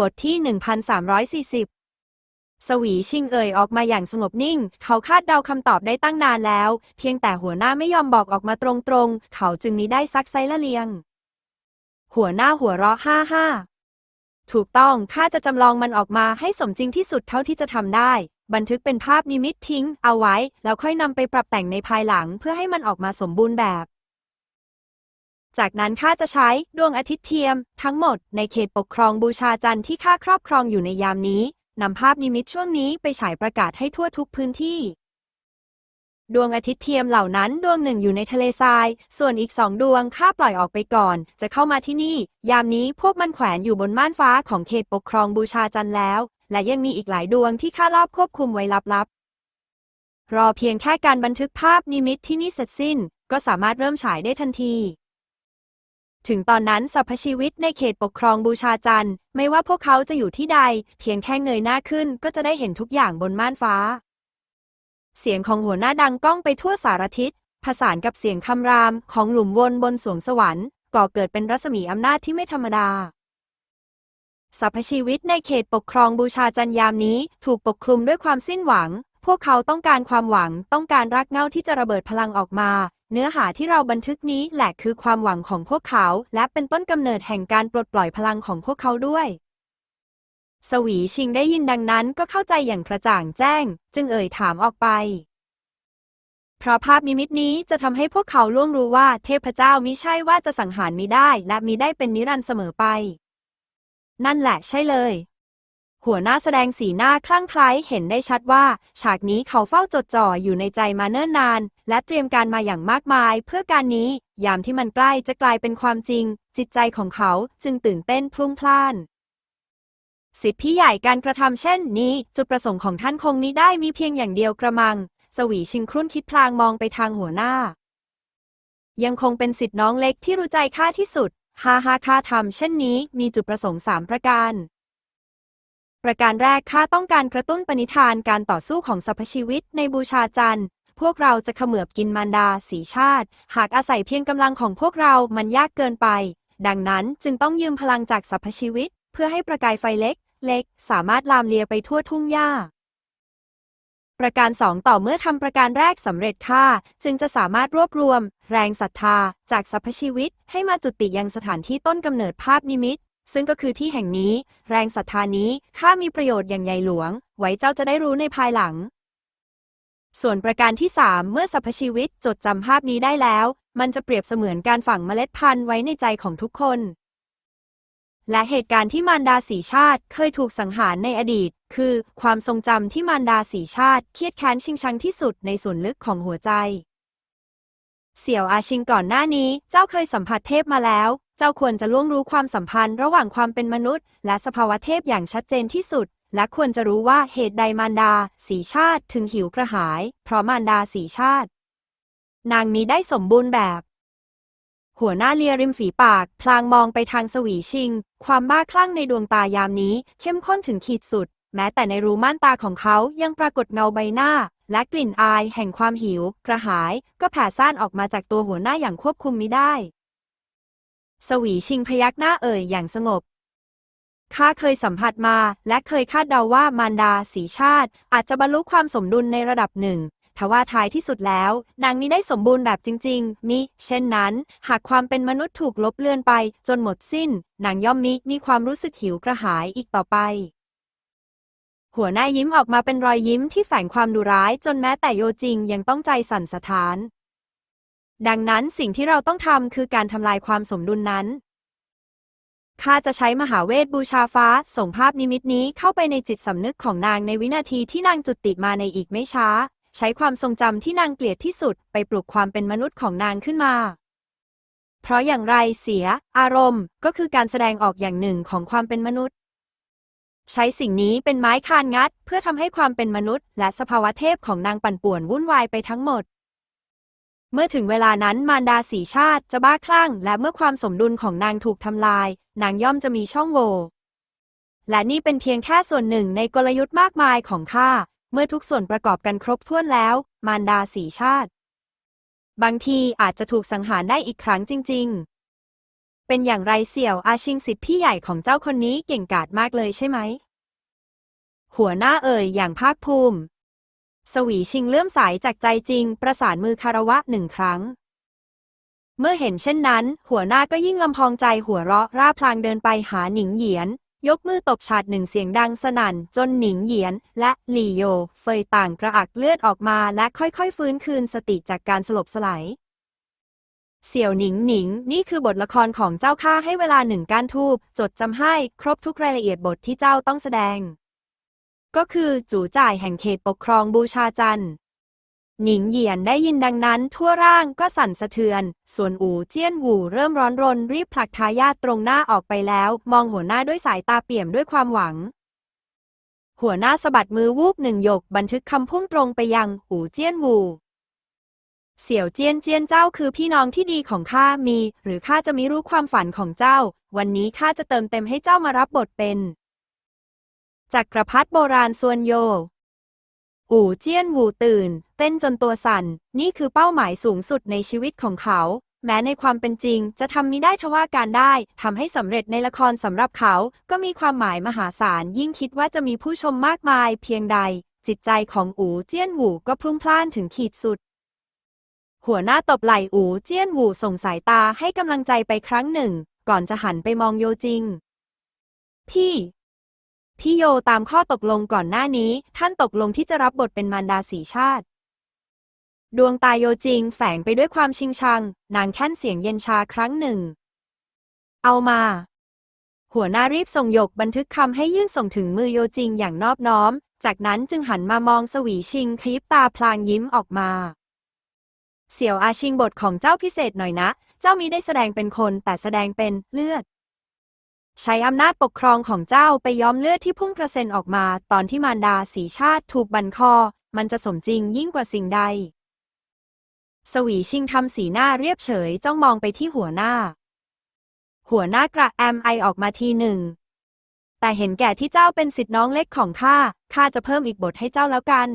บทที่ 1340 สวีชิงเอ่ยออกมาอย่างสงบนิ่ง เขาคาดเดาคำตอบได้ตั้งนานแล้ว เพียงแต่หัวหน้าไม่ยอมบอกออกมาตรงๆ เขาจึงมีได้ซักไซละเลียง หัวหน้าหัวเราะห้าห้าถูกต้อง ข้าจะจำลองมันออกมาให้สมจริงที่สุดเท่าที่จะทำได้ บันทึกเป็นภาพนิมิตทิ้ง เอาไว้ แล้วค่อยนำไปปรับแต่งในภายหลังเพื่อให้มันออกมาสมบูรณ์แบบ จากนั้นข้าจะใช้ดวงอาทิตย์เทียม ทั้งหมดในเขตปกครองบูชาจันทร์ที่ข้าครอบครองอยู่ในยามนี้นำภาพนิมิตช่วงนี้ไปฉายประกาศให้ทั่วทุกพื้นที่ ดวงอาทิตย์เทียมเหล่านั้นดวงหนึ่งอยู่ในทะเลทราย ส่วนอีกสองดวงข้าปล่อยออกไปก่อน จะเข้ามาที่นี่ ยามนี้พวกมันแขวนอยู่บนม่านฟ้าของเขตปกครองบูชาจันทร์แล้ว และยังมีอีกหลายดวงที่ข้ารอบควบคุมไว้ลับๆรอเพียงแค่การบันทึกภาพนิมิตที่นี่เสร็จสิ้น ก็สามารถเริ่มฉายได้ทันที ถึงตอนนั้นสรรพชีวิตในเขตปกครองบูชาจันทร์ ไม่ว่าพวกเขาจะอยู่ที่ใด เพียงแค่เงยหน้าขึ้นก็จะได้เห็นทุกอย่างบนม่านฟ้า เสียงของหัวหน้าดังก้องไปทั่วสารทิศผสานกับเสียงคำรามของหลุมวนบนสวงสวรรค์ก่อเกิดเป็นรัศมีอำนาจที่ไม่ธรรมดาสรรพชีวิตในเขตปกครองบูชาจันยามนี้ ถูกปกคลุมด้วยความสิ้นหวัง พวกเขาต้องการความหวัง ต้องการรักเงาที่จะระเบิดพลังออกมา เนื้อหาที่เราบันทึกนี้แหละคือความหวังของพวกเขา และเป็นต้นกำเนิดแห่งการปลดปล่อยพลังของพวกเขาด้วย สวีชิงได้ยินดังนั้นก็เข้าใจอย่างกระจ่างแจ้ง จึงเอ่ยถามออกไป เพราะภาพนิมิตนี้จะทำให้พวกเขาล่วงรู้ว่าเทพเจ้ามิใช่ว่าจะสังหารมิได้ และมิได้เป็นนิรันดร์เสมอไป นั่นแหละใช่เลย หัวหน้าแสดงสีหน้าคลั่งไคล้เห็นได้ชัดว่า ฉากนี้เขาเฝ้าจดจ่ออยู่ในใจมาเนิ่นนาน และเตรียมการมาอย่างมากมาย เพื่อการนี้ ยามที่มันใกล้จะกลายเป็นความจริง จิตใจของเขาจึงตื่นเต้นพลุ่งพล่าน สิทธิพี่ใหญ่การกระทำเช่นนี้ จุดประสงค์ของท่านคงนี้ได้มีเพียงอย่างเดียวกระมัง สวีชิงครุ่นคิดพลางมองไปทางหัวหน้า ยังคงเป็นสิทธิน้องเล็กที่รู้ใจข้าที่สุดฮาฮาข้าทำเช่นนี้ มีจุดประสงค์สามประการ ประการแรกข้าต้องการกระตุ้นปณิธานการต่อสู้ของสรรพชีวิตในบูชาจันทร์ พวกเราจะเขมือบกินมารดา สีชาติ หากอาศัยเพียงกำลังของพวกเรามันยากเกินไป ดังนั้นจึงต้องยืมพลังจากสรรพชีวิต เพื่อให้ประกายไฟเล็ก เล็ก สามารถลามเลียไปทั่วทุ่งหญ้า ประการสองต่อเมื่อทำประการแรกสำเร็จค่าจึงจะสามารถรวบรวม แรงศรัทธา จากสรรพชีวิต ให้มาจุติยังสถานที่ต้นกำเนิดภาพนิมิต ซึ่งก็คือที่แห่งนี้ แรงศรัทธานี้ข้ามีประโยชน์อย่างใหญ่หลวง ไว้เจ้าจะได้รู้ในภายหลัง ส่วนประการที่สามเมื่อสรรพชีวิตจดจำภาพนี้ได้แล้ว มันจะเปรียบเสมือนการฝังเมล็ดพันธุ์ไว้ในใจของทุกคน และเหตุการณ์ที่มารดาสีชาติเคยถูกสังหารในอดีต คือ ความทรงจำที่มารดาสีชาติเครียดแค้นชิงชังที่สุดในส่วนลึกของหัวใจเสี่ยวอาชิงก่อนหน้านี้เจ้าเคยสัมผัสเทพมาแล้ว เจ้าควรจะล่วงรู้ความสัมพันธ์ระหว่างความเป็นมนุษย์ และสภาวะเทพอย่างชัดเจนที่สุด และควรจะรู้ว่าเหตุใดมารดา สีชาติถึงหิวกระหาย เพราะมารดาสีชาติ นางนี้ได้สมบูรณ์แบบ หัวหน้าเลียริมฝีปาก พลางมองไปทางสวีชิง ความบ้าคลั่งในดวงตายามนี้ เข้มข้นถึงขีดสุด แม้แต่ในรูม่านตาของเขายังปรากฏเงาใบหน้าและกลิ่นอายแห่งความหิว กระหาย ก็แผ่ซ่านออกมาจากตัวหัวหน้าอย่างควบคุมมิได้ สวีชิงพยักหน้าเอ่ยอย่างสงบ ข้าเคยสัมผัสมาและเคยคาดเดาว่ามารดาสีชาติ อาจจะบรรลุความสมดุลในระดับหนึ่งทว่าท้ายที่สุดแล้ว นางนี้ได้สมบูรณ์แบบจริง ๆ มิ เช่นนั้น หากความเป็นมนุษย์ถูกลบเลือนไป จนหมดสิ้น นางย่อมมิมีความรู้สึกหิวกระหายอีกต่อไป หัวหน้ายิ้มออกมาเป็นรอยยิ้มที่แฝงความดุร้ายจนแม้แต่โยจิงยังต้องใจสั่นสะท้าน ดังนั้นสิ่งที่เราต้องทำคือการทำลายความสมดุลนั้น ข้าจะใช้มหาเวทบูชาฟ้า ส่งภาพนิมิตนี้เข้าไปในจิตสำนึกของนางในวินาทีที่นางจุติมาในอีกไม่ช้า ใช้ความทรงจำที่นางเกลียดที่สุด ไปปลุกความเป็นมนุษย์ของนางขึ้นมา เพราะอย่างไรเสีย อารมณ์ ก็คือการแสดงออกอย่างหนึ่งของความเป็นมนุษย์ ใช้สิ่งนี้เป็นไม้คานงัด เพื่อทำให้ความเป็นมนุษย์ และสภาวะเทพของนางปั่นป่วนวุ่นวายไปทั้งหมด เมื่อถึงเวลานั้นมารดาสีชาติจะบ้าคลั่ง และเมื่อความสมดุลของนางถูกทำลาย นางย่อมจะมีช่องโหว่และนี่เป็นเพียงแค่ส่วนหนึ่งในกลยุทธ์มากมายของข้า เมื่อทุกส่วนประกอบกันครบถ้วนแล้ว มารดาสีชาติ บางทีอาจจะถูกสังหารได้อีกครั้งจริง ๆ เป็นอย่างไรเสี่ยวอาชิงสิทธิ์พี่ใหญ่ของเจ้าคนนี้เก่งกาจมากเลยใช่ไหม หัวหน้าเอ่ยอย่างภาคภูมิ สวีชิงเลื่อมสายจากใจจริง ประสานมือคารวะหนึ่งครั้ง เมื่อเห็นเช่นนั้น หัวหน้าก็ยิ่งลำพองใจหัวเราะร่าพลางเดินไปหาหนิงเหยียน ยกมือตบฉาดหนึ่งเสียงดังสนั่น จนหนิงเหยียน และหลี่โย เฟยต่างกระอักเลือดออกมาและค่อยๆ ฟื้นคืนสติจากการสลบสลายเสี่ยวหนิงหนิง นี่คือบทละครของเจ้าข้าให้เวลาหนึ่งก้านทูบจดจำให้ครบทุกรายละเอียดบทที่เจ้าต้องแสดง ก็คือจู่จ่ายแห่งเขตปกครองบูชาจันทร์ หนิงเหยียนได้ยินดังนั้นทั่วร่างก็สั่นสะเทือน ส่วนอูเจี้ยนหวูเริ่มร้อนรนรีบผลักทายาทตรงหน้าออกไปแล้ว มองหัวหน้าด้วยสายตาเปี่ยมด้วยความหวัง หัวหน้าสะบัดมือวูบหนึ่งหยกบันทึกคำพุ่งตรงไปยังอูเจี้ยนหวูเสี่ยวเจียนเจียนเจ้าคือพี่น้องที่ดีของข้ามี หรือข้าจะไม่รู้ความฝันของเจ้า วันนี้ข้าจะเติมเต็มให้เจ้ามารับบทเป็น จักรพรรดิโบราณซวนโย อู่เจี้ยนวูตื่น เต้นจนตัวสั่น นี่คือเป้าหมายสูงสุดในชีวิตของเขา แม้ในความเป็นจริง จะทำมิได้ทว่าการได้ทำให้สำเร็จในละครสำหรับเขา ก็มีความหมายมหาศาลยิ่งคิดว่าจะมีผู้ชมมากมาย เพียงใด จิตใจของอู่เจี้ยนวูก็พลุ่งพล่านถึงขีดสุดหัวหน้าตบไหล่อู่เจี้ยนวูส่งสายตาให้กำลังใจไปครั้งหนึ่ง ก่อนจะหันไปมองโยจิง พี่ พี่โยตามข้อตกลงก่อนหน้านี้ ท่านตกลงที่จะรับบทเป็นมารดาสีชาติ ดวงตาโยจิงแฝงไปด้วยความชิงชัง นางแค่นเสียงเย็นชาครั้งหนึ่ง เอามา หัวหน้ารีบส่งหยกบันทึกคำให้ยื่นส่งถึงมือโยจิงอย่างนอบน้อม จากนั้นจึงหันมามองสวีชิงขยิบตาพลางยิ้มออกมา เสี่ยวอาชิงบทของเจ้าพิเศษหน่อยนะ เจ้ามิได้แสดงเป็นคนแต่แสดงเป็นเลือด ใช้อำนาจปกครองของเจ้าไปย้อมเลือดที่พุ่งกระเซ็นออกมา ตอนที่มารดาสีชาติถูกบันคอ มันจะสมจริงยิ่งกว่าสิ่งใด สวีชิงทำสีหน้าเรียบเฉยจ้องมองไปที่หัวหน้า หัวหน้ากระแอมไอออกมาทีหนึ่ง แต่เห็นแก่ที่เจ้าเป็นสิทธิน้องเล็กของข้า ข้าจะเพิ่มอีกบทให้เจ้าแล้วกัน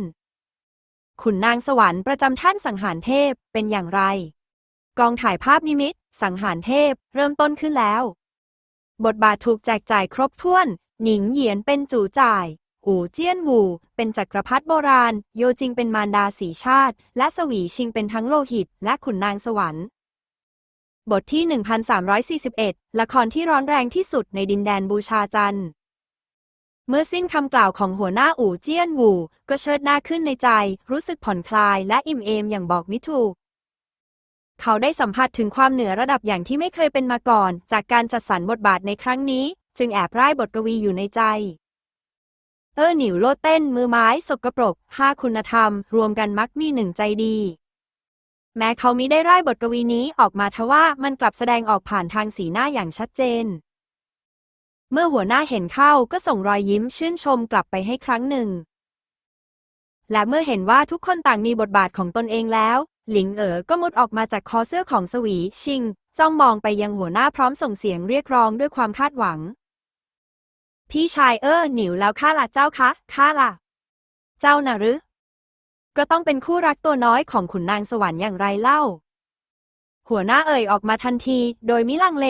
ขุนนางสวรรค์ประจำท่านสังหารเทพเป็นอย่างไร กองถ่ายภาพนิมิต สังหารเทพเริ่มต้นขึ้นแล้ว บทบาทถูกแจกจ่ายครบถ้วน หนิงเหยียนเป็นจู่จ่ายอูเจี้ยนหูเป็นจักรพรรดิโบราณ โยจิงเป็นมารดาสีชาติ และสวีชิงเป็นทั้งโลหิต และขุนนางสวรรค์ บทที่ 1341 ละครที่ร้อนแรงที่สุดในดินแดนบูชาจันทร์ เมื่อสิ้นคำกล่าวของหัวหน้าอู่เจี้ยนหูก็เชิดหน้าขึ้นในใจ รู้สึกผ่อนคลายและอิ่มเอมอย่างบอกไม่ถูก เขาได้สัมผัสถึงความเหนือระดับอย่างที่ไม่เคยเป็นมาก่อน จากการจัดสรรบทบาทในครั้งนี้ จึงแอบร่ายบทกวีอยู่ในใจ เออหนิวโลดเต้นมือไม้สกปรกห้าคุณธรรม รวมกันมักมีหนึ่งใจดี แม้เขามิได้ร่ายบทกวีนี้ออกมาทว่ามันกลับแสดงออกผ่านทางสีหน้าอย่างชัดเจน เมื่อหัวหน้าเห็นเข้าก็ส่งรอยยิ้มชื่นชมกลับไปให้ครั้งหนึ่งและเมื่อเห็นว่าทุกคนต่างมีบทบาทของตนเองแล้ว หลิงเอ๋อก็มุดออกมาจากคอเสื้อของสวีชิง จ้องมองไปยังหัวหน้าพร้อมส่งเสียงเรียกร้องด้วยความคาดหวัง พี่ชายเออหนิวแล้วข้าล่ะเจ้าคะข้าล่ะ เจ้าน่ะหรือ ก็ต้องเป็นคู่รักตัวน้อยของขุนนางสวรรค์อย่างไรเล่า หัวหน้าเอ่ยออกมาทันที โดยมิลังเล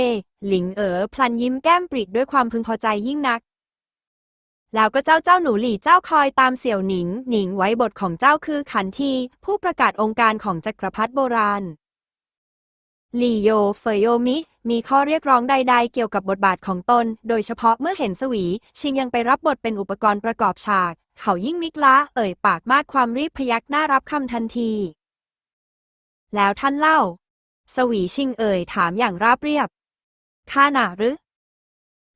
หลิงเอ๋อพลันยิ้มแก้มปริด้วยความพึงพอใจยิ่งนัก แล้วก็เจ้าเจ้าหนูหลี่เจ้าคอยตามเสี่ยวหนิง หนิงไว้บทของเจ้าคือขันที ผู้ประกาศองค์การของจักรพรรดิโบราณหลี่โยเฟยโยมิ มีข้อเรียกร้องใด ๆ เกี่ยวกับบทบาทของตน โดยเฉพาะเมื่อเห็นสวี ชิงยังไปรับบทเป็นอุปกรณ์ประกอบฉาก เขายิ่งมิกล้า เอ่ยปากมากความรีบพยักหน้ารับคำทันที แล้วท่านเล่า สวีชิงเอ่ยถามอย่างราบเรียบข้าหน่ะหรือ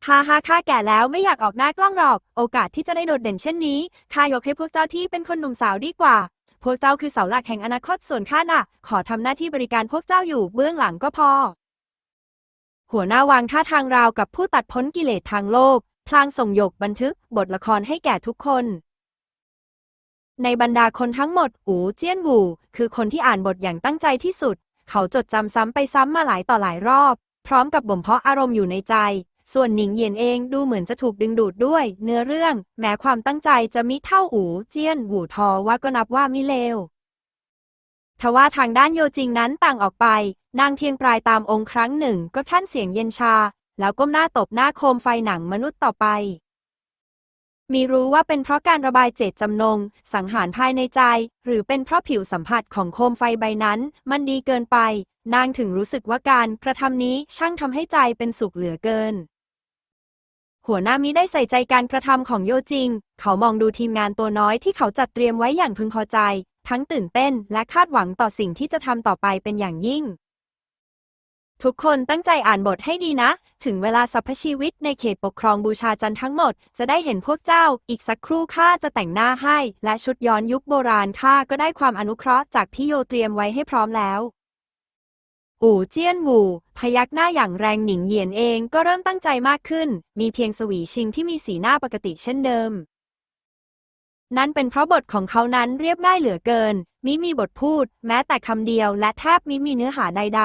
ฮ่าฮ่าข้าแก่แล้วไม่อยากออกหน้ากล้องหรอก โอกาสที่จะได้โดดเด่นเช่นนี้ข้ายกให้พวกเจ้าที่เป็นคนหนุ่มสาวดีกว่า พวกเจ้าคือเสาหลักแห่งอนาคตส่วนข้าน่ะ ขอทำหน้าที่บริการพวกเจ้าอยู่เบื้องหลังก็พอ หัวหน้าวางท่าทางราวกับผู้ตัดพ้นกิเลสทางโลก พลางส่งหยกบันทึก บทละครให้แก่ทุกคน ในบรรดาคนทั้งหมดอูเจี้ยนหูคือคนที่อ่านบทอย่างตั้งใจที่สุด เขาจดจำซ้ำไปซ้ำมาหลายต่อหลายรอบ พร้อมกับบ่มเพาะอารมณ์อยู่ในใจ ส่วนหนิงเยียนเองดูเหมือนจะถูกดึงดูดด้วย เนื้อเรื่อง แม้ความตั้งใจจะมิเท่าอูเจียนหูทอว่าก็นับว่ามิเลวทว่าทางด้านโยจิงนั้นต่างออกไป นางเทียงปลายตามองค์ครั้งหนึ่งก็ขั้นเสียงเย็นชา แล้วก้มหน้าตบหน้าโคมไฟหนังมนุษย์ต่อไป มีรู้ว่าเป็นเพราะการระบายเจตจำนง สังหารภายในใจ หรือเป็นเพราะผิวสัมผัสของโคมไฟใบนั้น มันดีเกินไป นางถึงรู้สึกว่าการกระทำนี้ช่างทำให้ใจเป็นสุขเหลือเกิน หัวหน้ามิได้ใส่ใจการกระทำของโยจิง เขามองดูทีมงานตัวน้อยที่เขาจัดเตรียมไว้อย่างพึงพอใจ ทั้งตื่นเต้นและคาดหวังต่อสิ่งที่จะทำต่อไปเป็นอย่างยิ่ง ทุกคนตั้งใจอ่านบทให้ดีนะ ถึงเวลาสรรพชีวิตในเขตปกครองบูชาจันทั้งหมด จะได้เห็นพวกเจ้า อีกสักครู่ข้าจะแต่งหน้าให้ และชุดย้อนยุคโบราณข้าก็ได้ความอนุเคราะห์จากพี่โยเตรียมไว้ให้พร้อมแล้ว อู่เจี้ยนหวูพยักหน้าอย่างแรงหนิงเหยียนเองก็เริ่มตั้งใจมากขึ้น มีเพียงสวีชิงที่มีสีหน้าปกติเช่นเดิม นั่นเป็นเพราะบทของเขานั้นเรียบง่ายเหลือเกิน มิมีบทพูด แม้แต่คำเดียวและแทบมิมีเนื้อหาใด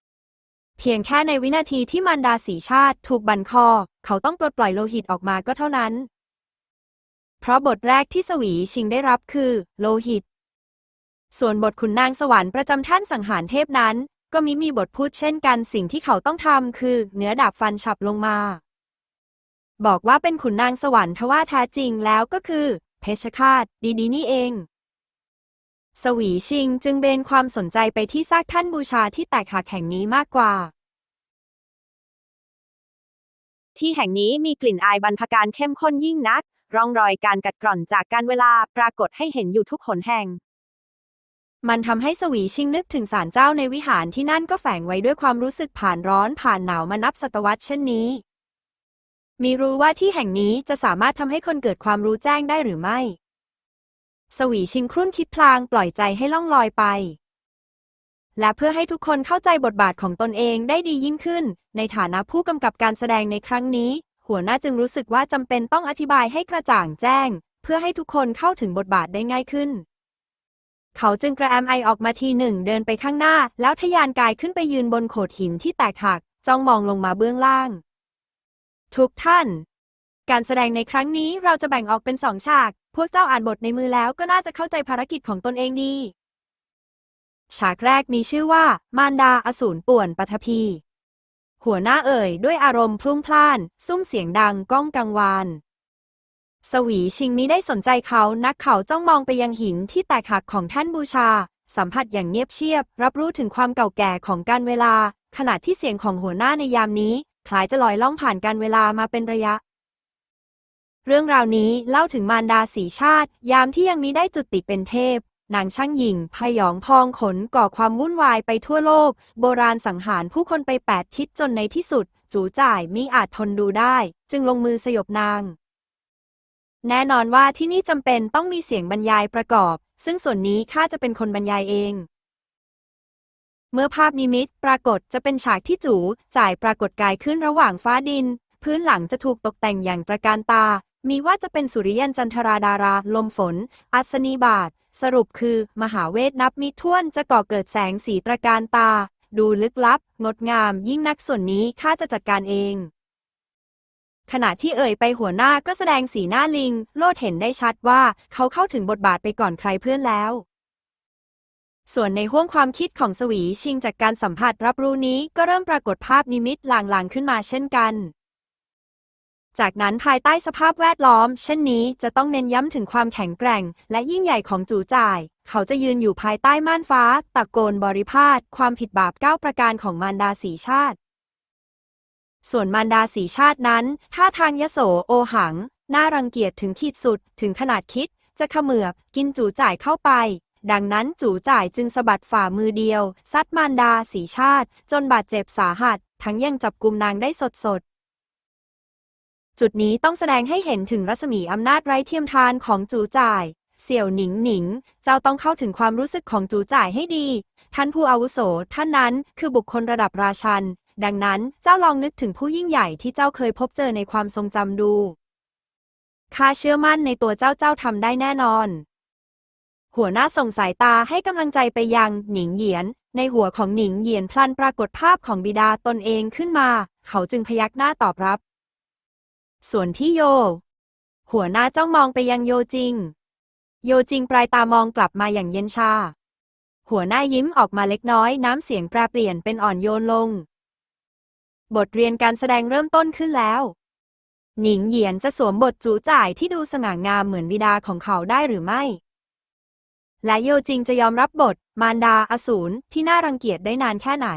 ๆ เพียงแค่ในวินาทีที่มารดาสีชาติถูกบันคอ เขาต้องปลดปล่อยโลหิตออกมาก็เท่านั้น เพราะบทแรกที่สวีชิงได้รับคือ โลหิตส่วนบทขุนนางสวรรค์ประจำท่านสังหารเทพนั้น ก็มิมีบทพูดเช่นกันสิ่งที่เขาต้องทำคือ เนื้อดาบฟันฉับลงมา บอกว่าเป็นขุนนางสวรรค์ทว่าแท้จริงแล้วก็คือ เพชฌฆาตดีๆนี่เอง สวีชิงจึงเบนความสนใจไปที่ซากท่านบูชาที่แตกหักแห่งนี้มากกว่า ที่แห่งนี้มีกลิ่นอายบรรพการเข้มข้นยิ่งนัก ร่องรอยการกัดกร่อนจากการเวลาปรากฏให้เห็นอยู่ทุกหนแห่ง มันทำให้สวีชิงนึกถึงศาลเจ้าในวิหารที่นั่นก็แฝงไว้ด้วยความรู้สึกผ่านร้อนผ่านหนาวมานับศตวรรษเช่นนี้ มีรู้ว่าที่แห่งนี้จะสามารถทำให้คนเกิดความรู้แจ้งได้หรือไม่ สวีชิงครุ่นคิดพลางปล่อยใจให้ล่องลอยไป และเพื่อให้ทุกคนเข้าใจบทบาทของตนเองได้ดียิ่งขึ้น ในฐานะผู้กำกับการแสดงในครั้งนี้ หัวหน้าจึงรู้สึกว่าจำเป็นต้องอธิบายให้กระจ่างแจ้ง เพื่อให้ทุกคนเข้าถึงบทบาทได้ง่ายขึ้น เขาจึงกระแอมไอออกมาทีหนึ่งเดินไปข้างหน้า แล้วทะยานกายขึ้นไปยืนบนโขดหินที่แตกหัก จ้องมองลงมาเบื้องล่าง ทุกท่าน การแสดงในครั้งนี้เราจะแบ่งออกเป็นสองฉาก พวกเจ้าอ่านบทในมือแล้วก็น่าจะเข้าใจภารกิจของตนเองดี ฉากแรกมีชื่อว่า มารดาอสูรป่วนปฐพี หัวหน้าเอ่ยด้วยอารมณ์พลุ่งพล่าน ซุ้มเสียงดังก้องกังวาน สวีชิงมิได้สนใจเขานักเขาจ้องมองไปยังหินที่แตกหักของท่านบูชา สัมผัสอย่างเงียบเชียบ รับรู้ถึงความเก่าแก่ของการเวลา ขณะที่เสียงของหัวหน้าในยามนี้คล้ายจะลอยล่องผ่านการเวลามาเป็นระยะ เรื่องราวนี้เล่าถึงมารดาสีชาติ ยามที่ยังมิได้จุติเป็นเทพนางช่างหญิงพยองพองขนก่อความวุ่นวายไปทั่วโลก โบราณสังหารผู้คนไปแปดทิศจนในที่สุด จูจ่ายมิอาจทนดูได้ จึงลงมือสยบนาง แน่นอนว่าที่นี่จำเป็นต้องมีเสียงบรรยายประกอบ ซึ่งส่วนนี้ข้าจะเป็นคนบรรยายเอง เมื่อภาพนิมิตปรากฏจะเป็นฉากที่จูจ่ายปรากฏกายขึ้นระหว่างฟ้าดิน พื้นหลังจะถูกตกแต่งอย่างตระการตา มีว่าจะเป็นสุริยันจันทราดารา ลมฝน อัศนีบาท สรุปคือ มหาเวทนับมิถ้วนจะก่อเกิดแสงสีตระการตา ดูลึกลับ งดงามยิ่งนักส่วนนี้ข้าจะจัดการเอง ขณะที่เอ่ยไปหัวหน้าก็แสดงสีหน้าลิง โลดเห็นได้ชัดว่าเขาเข้าถึงบทบาทไปก่อนใครเพื่อนแล้ว ส่วนในห้วงความคิดของสวีชิงจากการสัมผัสรับรู้นี้ก็เริ่มปรากฏภาพนิมิตลางๆขึ้นมาเช่นกัน จากนั้นภายใต้สภาพแวดล้อม เช่นนี้จะต้องเน้นย้ำถึงความแข็งแกร่ง และยิ่งใหญ่ของจูจ่าย เขาจะยืนอยู่ภายใต้ม่านฟ้า ตะโกนบริพาทความผิดบาปก้าประการของมารดาสีชาติ ส่วนมารดาสีชาตินั้นท่าทางยโสโอหัง น่ารังเกียจถึงขีดสุดถึงขนาดคิด จะเขมือบกินจูจ่ายเข้าไป ดังนั้นจูจ่ายจึงสะบัดฝ่ามือเดียว ซัดมารดาสีชาติ จนบาดเจ็บสาหัส ทั้งยังจับกุมนางได้สดสดจุดนี้ต้องแสดงให้เห็นถึงรัศมีอำนาจไร้เทียมทานของจูจ่าย เสี่ยวหนิงหนิง เจ้าต้องเข้าถึงความรู้สึกของจูจ่ายให้ดี ท่านผู้อาวุโสท่านนั้นคือบุคคลระดับราชัน ดังนั้นเจ้าลองนึกถึงผู้ยิ่งใหญ่ที่เจ้าเคยพบเจอในความทรงจำดู ข้าเชื่อมั่นในตัวเจ้าเจ้าทำได้แน่นอน หัวหน้าส่งสายตาให้กำลังใจไปยังหนิงเหยียน ในหัวของหนิงเหยียนพลันปรากฏภาพของบิดาตนเองขึ้นมา เขาจึงพยักหน้าตอบรับ ส่วนที่โย หัวหน้าจ้องมองไปยังโยจิง โยจิงปลายตามองกลับมาอย่างเย็นชาหัวหน้ายิ้มออกมาเล็กน้อยน้ำเสียงแปรเปลี่ยนเป็นอ่อนโยนลง บทเรียนการแสดงเริ่มต้นขึ้นแล้วหนิงเหยียนจะสวมบทจูจ่ายที่ดูสง่างามเหมือนบิดาของเขาได้หรือไม่ และโยจิงจะยอมรับบท มารดาอสูรที่น่ารังเกียจได้นานแค่ไหน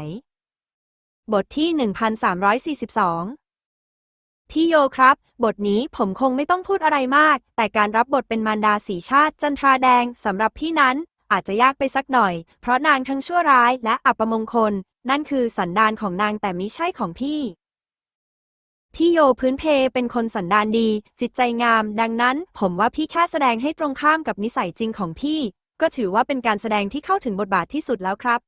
บทที่ 1342 พี่โยครับ บทนี้ผมคงไม่ต้องพูดอะไรมาก แต่การรับบทเป็นมารดาสีชาติจันทราแดงสำหรับพี่นั้นอาจจะยากไปสักหน่อย เพราะนางทั้งชั่วร้ายและอัปมงคล นั่นคือสันดานของนางแต่มิใช่ของพี่ พี่โยพื้นเพเป็นคนสันดานดี จิตใจงาม ดังนั้น ผมว่าพี่แค่แสดงให้ตรงข้ามกับนิสัยจริงของพี่ ก็ถือว่าเป็นการแสดงที่เข้าถึงบทบาทที่สุดแล้วครับ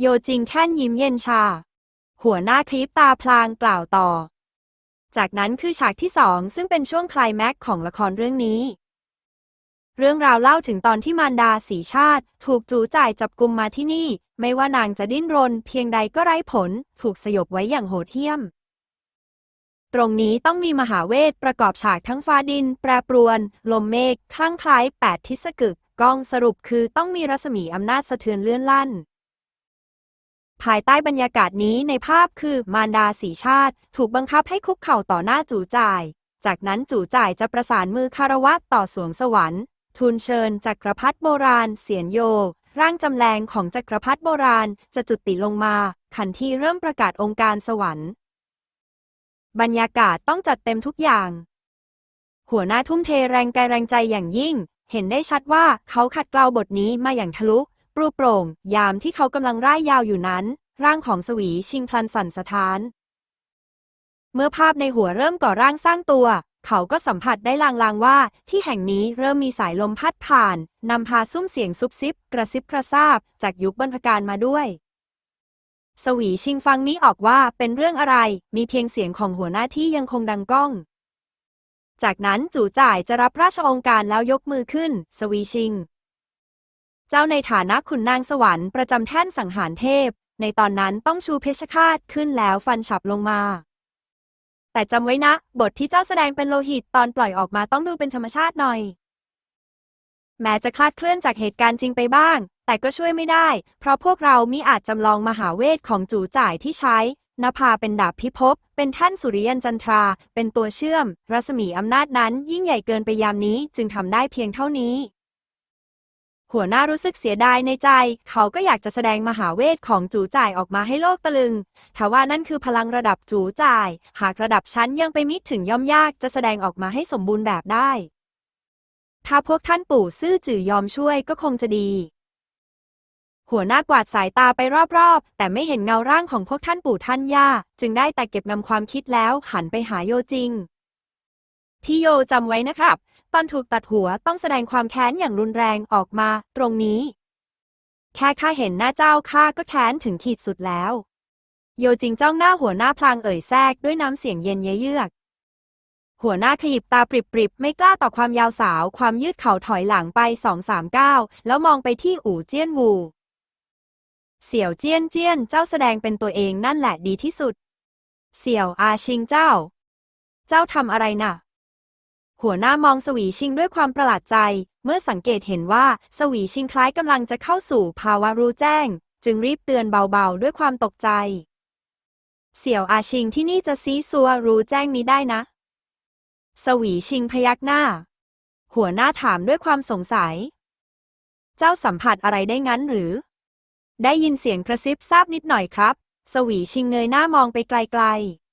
โยจิงแค่นยิ้มเย็นชา หัวหน้าคลิปตาพลางกล่าวต่อ จากนั้นคือฉากที่สองซึ่งเป็นช่วงคลายแม็กของละครเรื่องนี้ เรื่องราวเล่าถึงตอนที่มารดาสีชาติ ถูกจูจ่ายจับกุมมาที่นี่ ไม่ว่านางจะดิ้นรน เพียงใดก็ไร้ผล ถูกสยบไว้อย่างโหดเหี้ยม ตรงนี้ต้องมีมหาเวทประกอบฉากทั้งฟ้าดิน แปรปรวน ลมเมฆคลั่งคล้ายแปดทิศกึกกองสรุปคือต้องมีรัศมีอำนาจสะเทือนเลื่อนลั่น ภายใต้บรรยากาศนี้ในภาพคือมารดาสีชาติ ถูกบังคับให้คุกเข่าต่อหน้าจู่จ่าย จากนั้นจู่จ่ายจะประสานมือคารวะต่อสวงสวรรค์ ทูลเชิญจักรพรรดิโบราณ เสียนโย ร่างจำแรงของจักรพรรดิโบราณจะจุติลงมา ขันทีเริ่มประกาศองค์การสวรรค์ บรรยากาศต้องจัดเต็มทุกอย่าง หัวหน้าทุ่มเทแรงกายแรงใจอย่างยิ่ง เห็นได้ชัดว่าเขาขัดเกลาบทนี้มาอย่างทะลุปรูโปร่ง ยามที่เขากำลังร่ายยาวอยู่นั้น ร่างของสวีชิงพลันสั่นสะท้าน เมื่อภาพในหัวเริ่มก่อร่างสร้างตัว เขาก็สัมผัสได้ลางๆว่า ที่แห่งนี้เริ่มมีสายลมพัดผ่าน นำพาซุ้มเสียงซุบซิบ กระซิบกระซาบ จากยุคบรรพการมาด้วย สวีชิงฟังนี้ออกว่าเป็นเรื่องอะไร มีเพียงเสียงของหัวหน้าที่ยังคงดังก้อง จากนั้นจู่จ่ายจะรับราชองค์การแล้วยกมือขึ้น สวีชิง เจ้าในฐานะขุนนางสวรรค์ประจำแท่นสังหารเทพ ในตอนนั้นต้องชูเพชฌฆาตขึ้นแล้วฟันฉับลงมา แต่จำไว้นะ บทที่เจ้าแสดงเป็นโลหิตตอนปล่อยออกมาต้องดูเป็นธรรมชาติหน่อย แม้จะคลาดเคลื่อนจากเหตุการณ์จริงไปบ้าง แต่ก็ช่วยไม่ได้ เพราะพวกเรามิอาจจำลองมหาเวทของจู่จ่ายที่ใช้นภาเป็นดาบพิภพ เป็นท่านสุริยันจันทรา เป็นตัวเชื่อม รัศมีอำนาจนั้นยิ่งใหญ่เกินไปยามนี้จึงทำได้เพียงเท่านี้ หัวหน้ารู้สึกเสียดายในใจ เขาก็อยากจะแสดงมหาเวทของจูจ่ายออกมาให้โลกตะลึงทว่านั่นคือพลังระดับจูจ่าย หากระดับชั้นยังไปมิถึงย่อมยากจะแสดงออกมาให้สมบูรณ์แบบได้ ถ้าพวกท่านปู่ซื่อจื่อยอมช่วยก็คงจะดี หัวหน้ากวาดสายตาไปรอบๆ แต่ไม่เห็นเงาร่างของพวกท่านปู่ท่านย่า จึงได้แต่เก็บนำความคิดแล้วหันไปหาโยจริง พี่โยจำไว้นะครับ ตอนถูกตัดหัวต้องแสดงความแค้นอย่างรุนแรงออกมาตรงนี้ แค่ข้าเห็นหน้าเจ้าข้าก็แค้นถึงขีดสุดแล้ว โยจิงจ้องหน้าหัวหน้าพลางเอ่ยแทรกด้วยน้ำเสียงเย็นเยือก หัวหน้าขยิบตาปริบๆ ไม่กล้าต่อความยาวสาว ความยืดเข่าถอยหลังไปสองสามก้าวแล้วมองไปที่อู่เจี้ยนวูเสี่ยวเจี้ยนเจี้ยนเจ้าแสดงเป็นตัวเองนั่นแหละดีที่สุด เสี่ยวอาชิงเจ้า เจ้าทำอะไรน่ะ หัวหน้ามองสวีชิงด้วยความประหลาดใจ เมื่อสังเกตเห็นว่าสวีชิงคล้ายกำลังจะเข้าสู่ภาวะรู้แจ้ง จึงรีบเตือนเบาๆ ด้วยความตกใจ เสี่ยวอาชิงที่นี่จะซีซัวรู้แจ้งนี้ได้นะ สวีชิงพยักหน้า หัวหน้าถามด้วยความสงสัย เจ้าสัมผัสอะไรได้งั้นหรือ ได้ยินเสียงกระซิบทราบนิดหน่อยครับ สวีชิงเงยหน้ามองไปไกลๆ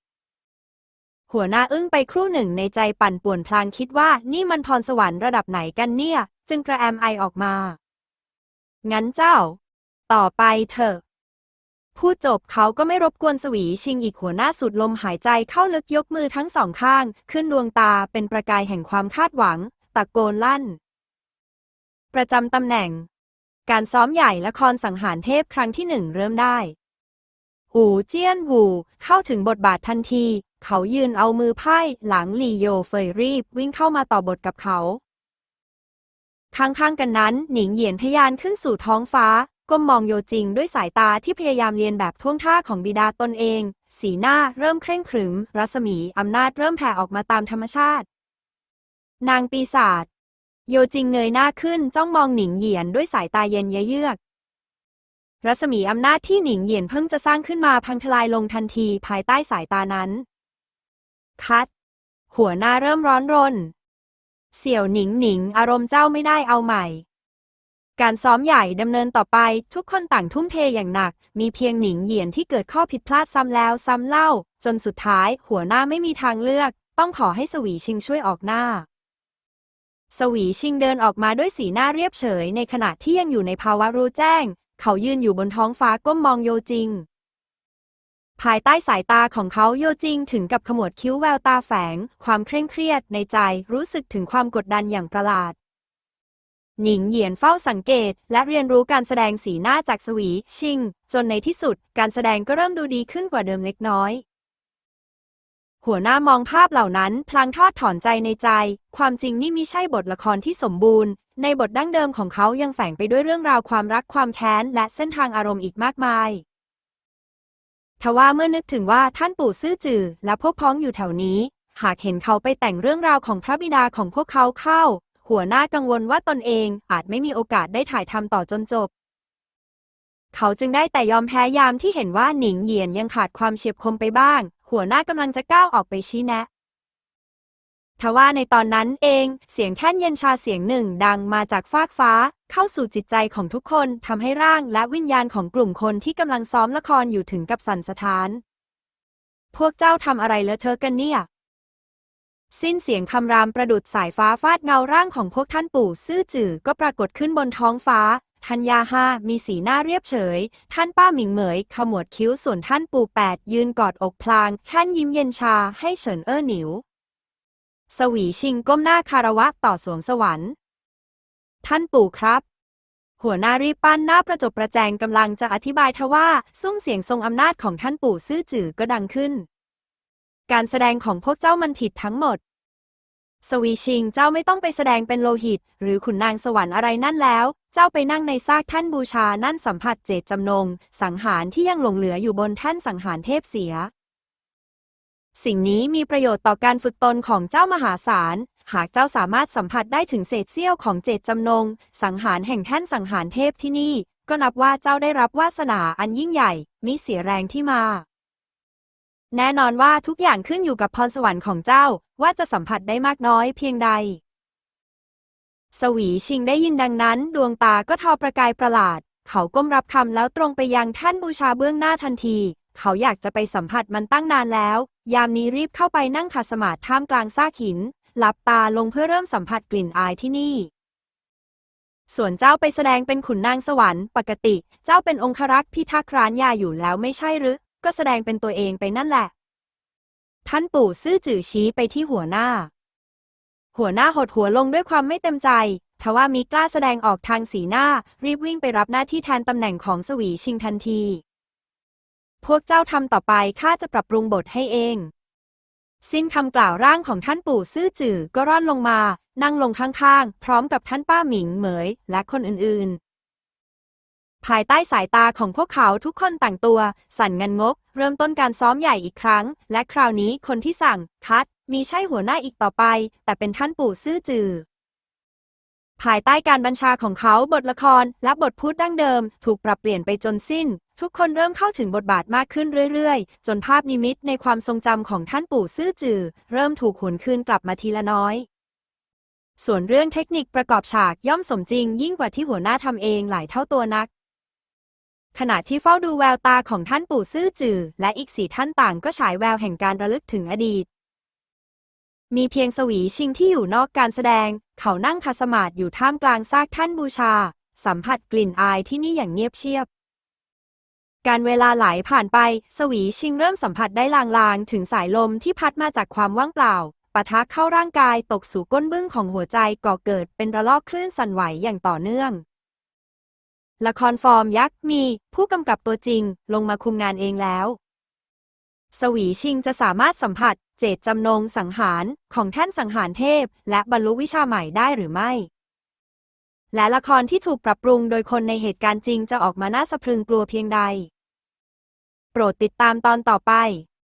หัวหน้าอึ้งไปครู่หนึ่งในใจปั่นป่วนพลางคิดว่านี่มันพรสวรรค์ระดับไหนกันเนี่ย จึงกระแอมไอออกมา งั้นเจ้า ต่อไปเถอะ พูดจบเขาก็ไม่รบกวนสวีชิงอีกหัวหน้าสูดลมหายใจเข้าลึกยกมือทั้งสองข้าง ขึ้นดวงตาเป็นประกายแห่งความคาดหวัง ตะโกนลั่น ประจำตำแหน่ง การซ้อมใหญ่ละครสังหารเทพครั้งที่หนึ่งเริ่มได้หูเจี้ยนหูเข้าถึงบทบาททันที เขายืนเอามือไพ่หลังหลี่โยเฟยรีบวิ่งเข้ามาต่อบทกับเขา ข้างๆกันนั้น หนิงเหยียนทยานขึ้นสู่ท้องฟ้า ก้มมองโยจิงด้วยสายตาที่พยายามเรียนแบบท่วงท่าของบิดาตนเอง สีหน้าเริ่มเคร่งขรึม รัศมีอำนาจเริ่มแผ่ออกมาตามธรรมชาติ นางปีศาจโยจิงเงยหน้าขึ้นจ้องมองหนิงเหยียนด้วยสายตาเย็นเยือกรัศมีอำนาจที่หนิงเหยียนเพิ่งจะสร้างขึ้นมาพังทลายลงทันทีภายใต้สายตานั้น คัด หัวหน้าเริ่มร้อนรน เสี่ยวหนิงหนิงอารมณ์เจ้าไม่ได้เอาใหม่ การซ้อมใหญ่ดำเนินต่อไปทุกคนต่างทุ่มเทอย่างหนัก มีเพียงหนิงเหยียนที่เกิดข้อผิดพลาดซ้ำแล้วซ้ำเล่า จนสุดท้าย หัวหน้าไม่มีทางเลือก ต้องขอให้สวีชิงช่วยออกหน้าสวีชิงเดินออกมาด้วยสีหน้าเรียบเฉยในขณะที่ยังอยู่ในภาวะรู้แจ้ง เขายืนอยู่บนท้องฟ้าก้มมองโยจิง ภายใต้สายตาของเขาโยจิงถึงกับขมวดคิ้วแววตาแฝง ความเคร่งเครียดในใจรู้สึกถึงความกดดันอย่างประหลาด หนิงเหยียนเฝ้าสังเกต และเรียนรู้การแสดงสีหน้าจากสวี ชิง จนในที่สุด การแสดงก็เริ่มดูดีขึ้นกว่าเดิมเล็กน้อย หัวหน้ามองภาพเหล่านั้น พลางทอดถอนใจในใจ ความจริงนี่มิใช่บทละครที่สมบูรณ์ ในบทดั้งเดิมของเขายังแฝงไปด้วยเรื่องราวความรักความแค้นและเส้นทางอารมณ์อีกมากมาย ทว่าเมื่อนึกถึงว่าท่านปู่ซื่อจือและพวกพ้องอยู่แถวนี้ หากเห็นเขาไปแต่งเรื่องราวของพระบิดาของพวกเขาเข้า หัวหน้ากังวลว่าตนเองอาจไม่มีโอกาสได้ถ่ายทำต่อจนจบ เขาจึงได้แต่ยอมแพ้ยามที่เห็นว่าหนิงเหยียนยังขาดความเฉียบคมไปบ้าง หัวหน้ากำลังจะก้าวออกไปชี้แนะ ทว่าในตอนนั้นเอง เสียงแท่นเย็นชาเสียงหนึ่งดังมาจากฟากฟ้า เข้าสู่จิตใจของทุกคนทำให้ร่างและวิญญาณของกลุ่มคนที่กำลังซ้อมละครอยู่ถึงกับสั่นสะท้าน พวกเจ้าทำอะไรเลอะเทอะกันเนี่ย สิ้นเสียงคำรามประดุดสายฟ้าฟาดเงาร่างของพวกท่านปู่ซื่อจื่อก็ปรากฏขึ้นบนท้องฟ้าทัญญาห้ามีสีหน้าเรียบเฉย ท่านป้าหมิงเหมย ขมวดคิ้วส่วนท่านปู่แปดยืนกอดอกพลางแค่นยิ้มเย็นชาให้เฉินเอ้อหนิว สวีชิงก้มหน้าคารวะต่อสวงสวรรค์ ท่านปู่ครับ หัวหน้ารีบปั้นหน้าประจบประแจงกำลังจะอธิบายทว่าซุ้มเสียงทรงอำนาจของท่านปู่ซื่อจื่อก็ดังขึ้น การแสดงของพวกเจ้ามันผิดทั้งหมด สวีชิงเจ้าไม่ต้องไปแสดงเป็นโลหิต หรือขุนนางสวรรค์อะไรนั่นแล้ว เจ้าไปนั่งในซากท่านบูชานั่นสัมผัสเจตจำนง สังหารที่ยังหลงเหลืออยู่บนท่านสังหารเทพเสีย สิ่งนี้มีประโยชน์ต่อการฝึกตนของเจ้ามหาศาล หากเจ้าสามารถสัมผัสได้ถึงเศษเสี้ยวของเจตจำนง สังหารแห่งแท่นสังหารเทพที่นี่ ก็นับว่าเจ้าได้รับวาสนาอันยิ่งใหญ่ มิเสียแรงที่มา แน่นอนว่าทุกอย่างขึ้นอยู่กับพรสวรรค์ของเจ้าว่าจะสัมผัสได้มากน้อยเพียงใด สวีชิงได้ยินดังนั้น ดวงตาก็ทอประกายประหลาด เขาก้มรับคำแล้วตรงไปยังท่านบูชาเบื้องหน้าทันที เขาอยากจะไปสัมผัสมันตั้งนานแล้ว ยามนี้รีบเข้าไปนั่งขัดสมาธิท่ามกลางซากหิน หลับตาลงเพื่อเริ่มสัมผัสกลิ่นอายที่นี่ ส่วนเจ้าไปแสดงเป็นขุนนางสวรรค์ปกติ เจ้าเป็นองครักษ์พิทักษ์ร้านยาอยู่แล้วไม่ใช่หรือ ก็แสดงเป็นตัวเองไปนั่นแหละ ท่านปู่ซื่อจื่อชี้ไปที่หัวหน้า หัวหน้าหดหัวลงด้วยความไม่เต็มใจทว่ามีกล้าแสดงออกทางสีหน้า รีบวิ่งไปรับหน้าที่แทนตำแหน่งของสวีชิงทันที พวกเจ้าทำต่อไปข้าจะปรับปรุงบทให้เอง สิ้นคำกล่าวร่างของท่านปู่ซื่อจื่อก็ร่อนลงมา นั่งลงข้างๆ พร้อมกับท่านป้าหมิงเหมย และคนอื่นๆ ภายใต้สายตาของพวกเขาทุกคนแต่งตัว สั่นงันงก เริ่มต้นการซ้อมใหญ่อีกครั้ง และคราวนี้คนที่สั่งคัดมีใช่หัวหน้าอีกต่อไป แต่เป็นท่านปู่ซื่อจื่อ ภายใต้การบัญชาของเขาบทละครและบทพูดดั้งเดิม ถูกปรับเปลี่ยนไปจนสิ้น ทุกคนเริ่มเข้าถึงบทบาทมากขึ้นเรื่อยๆ จนภาพนิมิตในความทรงจำของท่านปู่ซื่อจื่อเริ่มถูกหวนคืนกลับมาทีละน้อย ส่วนเรื่องเทคนิคประกอบฉากย่อมสมจริง ยิ่งกว่าที่หัวหน้าทำเองหลายเท่าตัวนักขณะที่เฝ้าดูแววตาของท่านปู่ซื่อจื่อและอีกสี่ท่านต่างก็ฉายแววแห่งการระลึกถึงอดีต มีเพียงสวีชิงที่อยู่นอกการแสดง เขานั่งคาสมาธิอยู่ท่ามกลางซากท่านบูชา สัมผัสกลิ่นอายที่นี่อย่างเงียบเชียบ การเวลาไหลผ่านไป สวีชิงเริ่มสัมผัสได้ลางๆ ถึงสายลมที่พัดมาจากความว่างเปล่าปะทะเข้าร่างกายตกสู่ก้นบึ้งของหัวใจก่อเกิดเป็นระลอกคลื่นสั่นไหวอย่างต่อเนื่อง ละครฟอร์มยักษ์มี ผู้กำกับตัวจริง ลงมาคุมงานเองแล้ว สวีชิงจะสามารถสัมผัส เจตจำนงสังหารของท่านสังหารเทพ และบรรลุวิชาใหม่ได้หรือไม่ และละครที่ถูกปรับปรุงโดยคนในเหตุการณ์จริงจะออกมาน่าสะพรึงกลัวเพียงใด โปรดติดตามตอนต่อไป